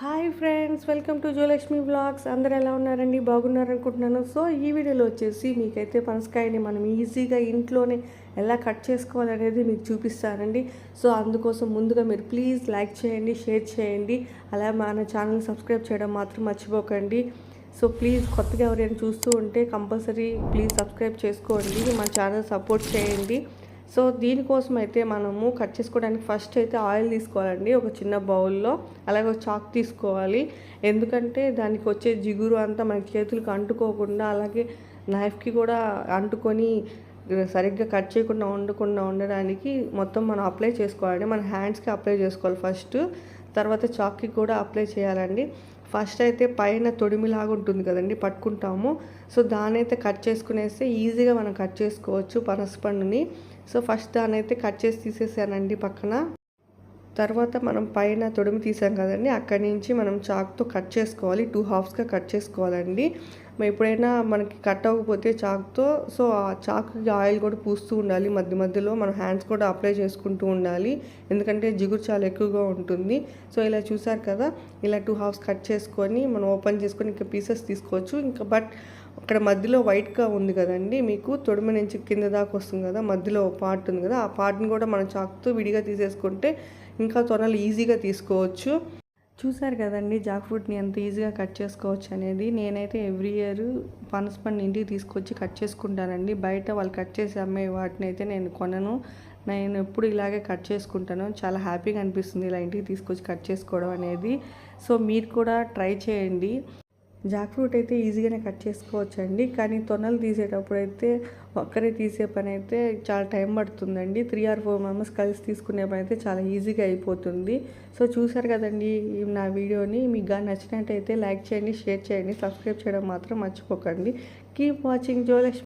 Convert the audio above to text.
Hi friends welcome to Jolakshmi blogs. అందరు ఎలా ఉన్నారండి? బాగున్నారు అనుకుంటున్నాను. సో ఈ వీడియోలో వచ్చేసి మీకైతే పనసకాయని మనం ఈజీగా ఇంట్లోనే ఎలా కట్ చేసుకోవాలనేది మీకు చూపిస్తానండి. సో అందుకోసం ముందుగా మీరు ప్లీజ్ లైక్ చేయండి షేర్ చేయండి. అలా మన ఛానల్ సబ్స్క్రైబ్ చేయడం మాత్రం మర్చిపోకండి. సో ప్లీజ్ కొత్తగా ఎవరైనా చూస్తూ ఉంటే కంపల్సరీ ప్లీజ్ సబ్స్క్రైబ్ చేసుకోండి. మన ఛానల్ సపోర్ట్ చేయండి. సో దీనికోసం అయితే మనము కట్ చేసుకోవడానికి ఫస్ట్ అయితే ఆయిల్ తీసుకోవాలండి ఒక చిన్న బౌల్లో. అలాగే ఒక చాక్ తీసుకోవాలి. ఎందుకంటే దానికి వచ్చే జిగురు అంతా మన చేతులకు అంటుకోకుండా అలాగే నైఫ్కి కూడా అంటుకొని సరిగ్గా కట్ చేయకుండా ఉండకుండా ఉండడానికి మొత్తం మనం అప్లై చేసుకోవాలండి. మన హ్యాండ్స్కి అప్లై చేసుకోవాలి ఫస్ట్. తర్వాత చాక్కి కూడా అప్లై చేయాలండి. ఫస్ట్ అయితే పైన తొడిమిలాగా ఉంటుంది కదండి పట్టుకుంటాము. సో దానైతే కట్ చేసుకునేస్తే ఈజీగా మనం కట్ చేసుకోవచ్చు పనసపండుని. సో ఫస్ట్ దానైతే కట్ చేసి తీసేసానండి పక్కన. తర్వాత మనం పైన తొడిమి తీసాం కదండి అక్కడి నుంచి మనం చాక్తో కట్ చేసుకోవాలి టూ హాఫ్స్గా కట్ చేసుకోవాలండి. ఎప్పుడైనా మనకి కట్ అవ్వకపోతే చాక్తో సో ఆ చాక్కి ఆయిల్ కూడా పూస్తూ ఉండాలి. మధ్య మధ్యలో మన హ్యాండ్స్ కూడా అప్లై చేసుకుంటూ ఉండాలి. ఎందుకంటే జిగురు చాలా ఎక్కువగా ఉంటుంది. సో ఇలా చూసారు కదా ఇలా టూ హాఫ్స్ కట్ చేసుకొని మనం ఓపెన్ చేసుకొని ఇంకా పీసెస్ తీసుకోవచ్చు. ఇంకా బట్ అక్కడ మధ్యలో వైట్గా ఉంది కదండి మీకు తొడిమ నుంచి కింద దాకా వస్తుంది కదా మధ్యలో పార్ట్ ఉంది కదా ఆ పార్ట్ని కూడా మనం చాకుతో విడిగా తీసేసుకుంటే ఇంకా తొనలు ఈజీగా తీసుకోవచ్చు. చూసారు కదండి జాక్ ఫ్రూట్ని ఎంత ఈజీగా కట్ చేసుకోవచ్చు అనేది. నేనైతే ఎవ్రీ ఇయర్ పనస పండు ఇంటికి తీసుకొచ్చి కట్ చేసుకుంటానండి. బయట వాళ్ళు కట్ చేసి అమ్మే వాటిని అయితే నేను కొనను. నేను ఎప్పుడు ఇలాగే కట్ చేసుకుంటాను. చాలా హ్యాపీగా అనిపిస్తుంది ఇలా ఇంటికి తీసుకొచ్చి కట్ చేసుకోవడం అనేది. సో మీరు కూడా ట్రై చేయండి. జాక్ ఫ్రూట్ అయితే ఈజీగానే కట్ చేసుకోవచ్చండి కానీ తొనలు తీసేటప్పుడు అయితే ఒక్కరే తీసే పని అయితే చాలా టైం పడుతుందండి. త్రీ ఆర్ ఫోర్ మెంబర్స్ కలిసి తీసుకునే పని అయితే చాలా ఈజీగా అయిపోతుంది. సో చూసారు కదండి నా వీడియోని మీకు కానీ నచ్చినట్టయితే లైక్ చేయండి షేర్ చేయండి సబ్స్క్రైబ్ చేయడం మాత్రం మర్చిపోకండి. Keep watching Jolakshmi.